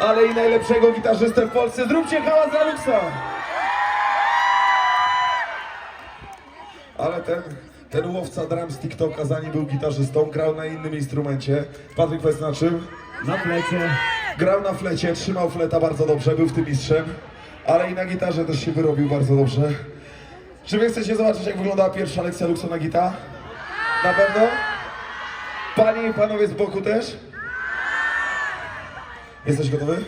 Ale i najlepszego gitarzystę w Polsce. Zróbcie hałas dla Luxa! Ale ten, ten łowca dram z TikToka, zanim był gitarzystą, grał na innym instrumencie. Patryk West na czym? Na plecie. Grał na flecie, trzymał fleta bardzo dobrze, był w tym mistrzem, ale i na gitarze też się wyrobił bardzo dobrze. Czy wy chcecie zobaczyć, jak wyglądała pierwsza lekcja Luxa na gita? Na pewno? Panie i panowie z boku też? Jesteś gotowy?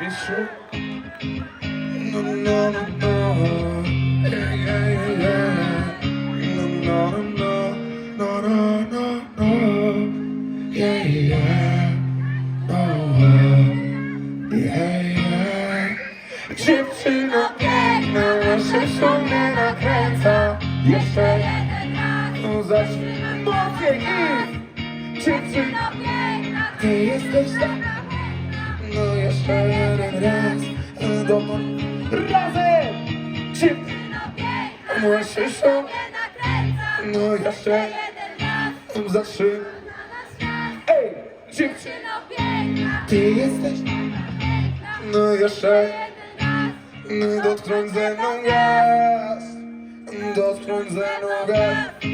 Mistrzu? No, no, no, no. Yeah, yeah, yeah, Dziewczyno piękna, nasze są mnie nakręca. Jeszcze no, zacznij mocniej i dziewczyno ty jesteś tak. No jeszcze jeden raz Dokąd razem! Czy Musisz się No jeszcze Zatrzym Ej Dziewczyno Ty jesteś No jeszcze dotknąć ze mną gaz Dotknąć ze mną gaz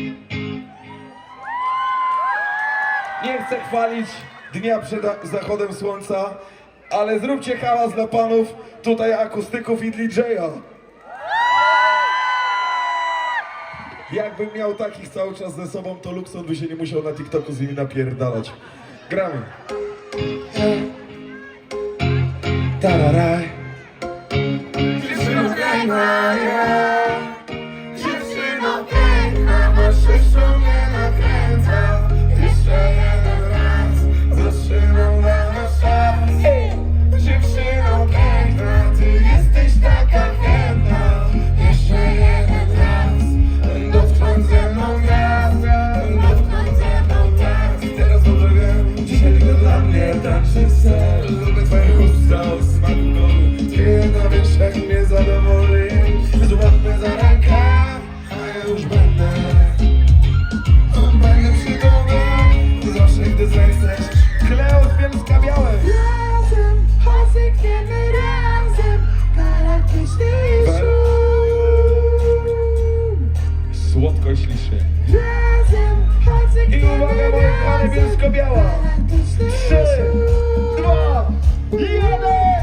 Nie chcę chwalić dnia przed zachodem słońca, ale zróbcie hałas dla panów tutaj akustyków i DJ-a. Jakbym miał takich cały czas ze sobą, to Luxon by się nie musiał na TikToku z nimi napierdalać. Gramy. Tararaj. Słodko i ślicznie. I uwaga, moje kochane, Bielsko-Biała. Trzy, dwa, jeden.